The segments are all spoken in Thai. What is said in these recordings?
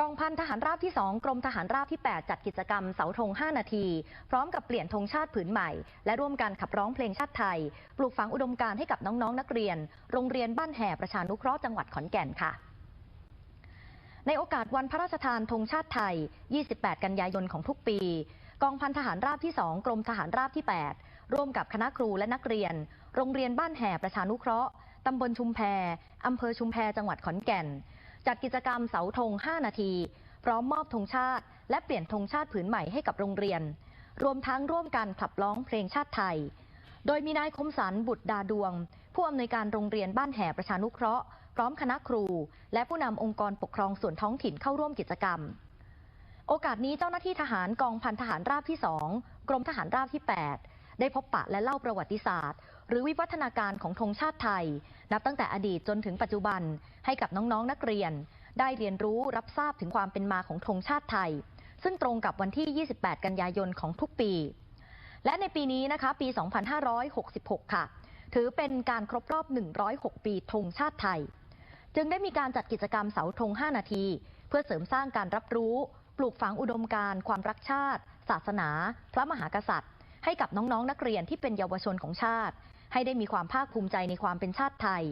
กองพันทหารราบที่ 2 กรมทหารราบที่ 8 จัดกิจกรรมเสาธง 5 นาที พร้อมกับเปลี่ยนธงชาติผืนใหม่ และร่วมกันขับร้องเพลงชาติไทย ปลูกฝังอุดมการณ์ให้กับน้องๆนักเรียน โรงเรียนบ้านแห่ประชานุเคราะห์จังหวัดขอนแก่นค่ะ ในโอกาสวันพระราชทานธงชาติไทย 28 กันยายนของทุกปี กองพันทหารราบที่ 2 กรมทหารราบที่ 8 ร่วมกับคณะครูและนักเรียน โรงเรียนบ้านแห่ประชานุเคราะห์ตำบลชุมแพอำเภอชุมแพจังหวัดขอนแก่น จัดกิจกรรมเสาธง 5 นาที พร้อมมอบธงชาติ และเปลี่ยนธงชาติผืนใหม่ให้กับโรงเรียน รวมทั้งร่วมกันขับร้องเพลงชาติไทย โดยมีนายคมสันบุตรดาดวง ผู้อำนวยการโรงเรียนบ้านแห่ประชานุเคราะห์ พร้อมคณะครู และผู้นำองค์กรปกครองส่วนท้องถิ่นเข้าร่วมกิจกรรม โอกาสนี้เจ้าหน้าที่ทหารกองพันทหารราบที่ 2 กรมทหารราบที่ 8 ได้พบปะและเล่าประวัติศาสตร์ หรือวิวัฒนาการของธงชาติไทย นับตั้งแต่อดีตจนถึงปัจจุบันให้กับน้องๆนักเรียน ได้เรียนรู้รับทราบถึงความเป็นมาของธงชาติไทย ซึ่งตรงกับวันที่ 28 กันยายนของทุกปี และในปีนี้นะคะปี 2566 ค่ะ ถือเป็นการครบรอบ 106 ปีธงชาติไทย จึงได้มีการจัดกิจกรรมเสาธง 5 นาที เพื่อเสริมสร้างการรับรู้ ปลูกฝังอุดมการณ์ความรักชาติ ศาสนา พระมหากษัตริย์ ให้กับน้องๆ นักเรียนที่เป็นเยาวชนของชาติ ให้ได้มีความภาคภูมิใจในความเป็นชาติไทย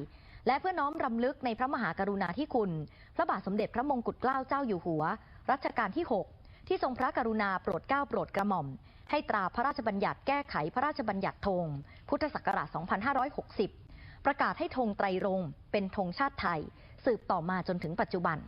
และเพื่อน้อมรำลึกในพระมหากรุณาธิคุณ พระบาทสมเด็จพระมงกุฎเกล้าเจ้าอยู่หัว รัชกาลที่ 6 ที่ทรงพระกรุณาโปรดเกล้าโปรดกระหม่อม ให้ตราพระราชบัญญัติแก้ไขพระราชบัญญัติธงพุทธศักราช 2560 ประกาศให้ธงไตรรงเป็นธงชาติไทย สืบต่อมาจนถึงปัจจุบัน